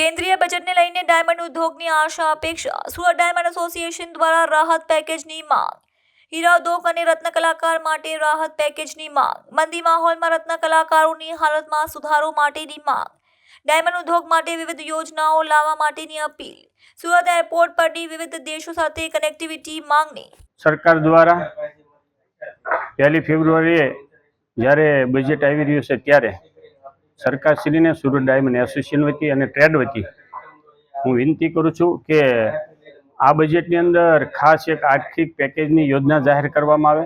કેન્દ્રીય બજેટને લઈને ડાયમંડ ઉદ્યોગની આશા અપેક્ષા, સુરત ડાયમંડ એસોસિએશન દ્વારા રાહત પેકેજની માંગ. હીરા ઉદ્યોગ અને રત્ન કલાકાર માટે રાહત પેકેજની માંગ. મંદી માહોલમાં રત્ન કલાકારોની હાલતમાં સુધારો માટેની માંગ. ડાયમંડ ઉદ્યોગ માટે વિવિધ યોજનાઓ લાવવા માટેની અપીલ. સુરત એરપોર્ટ પરની વિવિધ દેશો સાથે કનેક્ટિવિટી માંગણી સરકાર દ્વારા પહેલી ફેબ્રુઆરીએ જ્યારે બજેટ આવી રહ્યું છે ત્યારે સરકારશ્રીને સુરત ડાયમંડ એસોસિએશન વતી અને ટ્રેડ વતી હું વિનંતી કરું છું કે આ બજેટની અંદર ખાસ એક આર્થિક પેકેજની યોજના જાહેર કરવામાં આવે.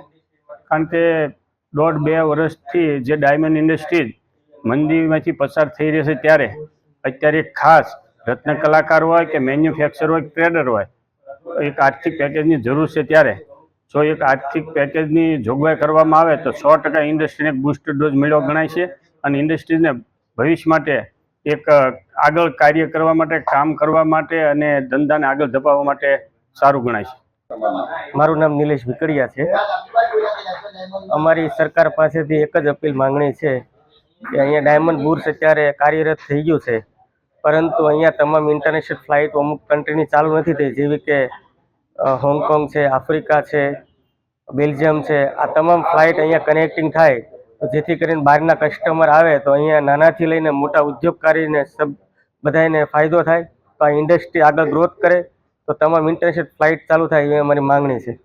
કારણ કે દોઢ બે વર્ષથી જે ડાયમંડ ઇન્ડસ્ટ્રીઝ મંદીમાંથી પસાર થઈ રહી છે ત્યારે અત્યારે ખાસ રત્ન કલાકાર હોય કે મેન્યુફેક્ચર હોય ટ્રેડર હોય, એક આર્થિક પેકેજની જરૂર છે ત્યારે. જો એક આર્થિક પેકેજની જોગવાઈ કરવામાં આવે તો સો ટકા ઇન્ડસ્ટ્રીને એક બુસ્ટર ડોઝ મેળવો ગણાય છે. અને ઇન્ડસ્ટ્રીઝને ભવિષ્ય માટે એક આગળ કાર્ય કરવા માટે, કામ કરવા માટે અને ધંધાને આગળ ધપાવવા માટે સારું ગણાય છે. મારું નામ નિલેશ વિકડિયા છે. અમારી સરકાર પાસેથી એક જ અપીલ માંગણી છે કે અહીંયા ડાયમંડ બુર્સ અત્યારે કાર્યરત થઈ ગયું છે. પરંતુ અહીંયા તમામ ઇન્ટરનેશનલ ફ્લાઇટ અમુક કન્ટ્રીની ચાલુ નથી થઈ, જેવી કે હોંગકોંગ છે, આફ્રિકા છે, બેલ્જિયમ છે, આ તમામ ફ્લાઇટ અહીંયા કનેક્ટિંગ થાય તો જેથી કરીને બહારના કસ્ટમર આવે તો અહીંયા નાનાથી લઈને મોટા ઉદ્યોગકારીને સબ બધાને ફાયદો થાય. તો આ ઇન્ડસ્ટ્રી આગળ ગ્રોથ કરે. તો તમામ ઇન્ટરનેશનલ ફ્લાઇટ ચાલુ થાય એ અમારી માંગણી છે.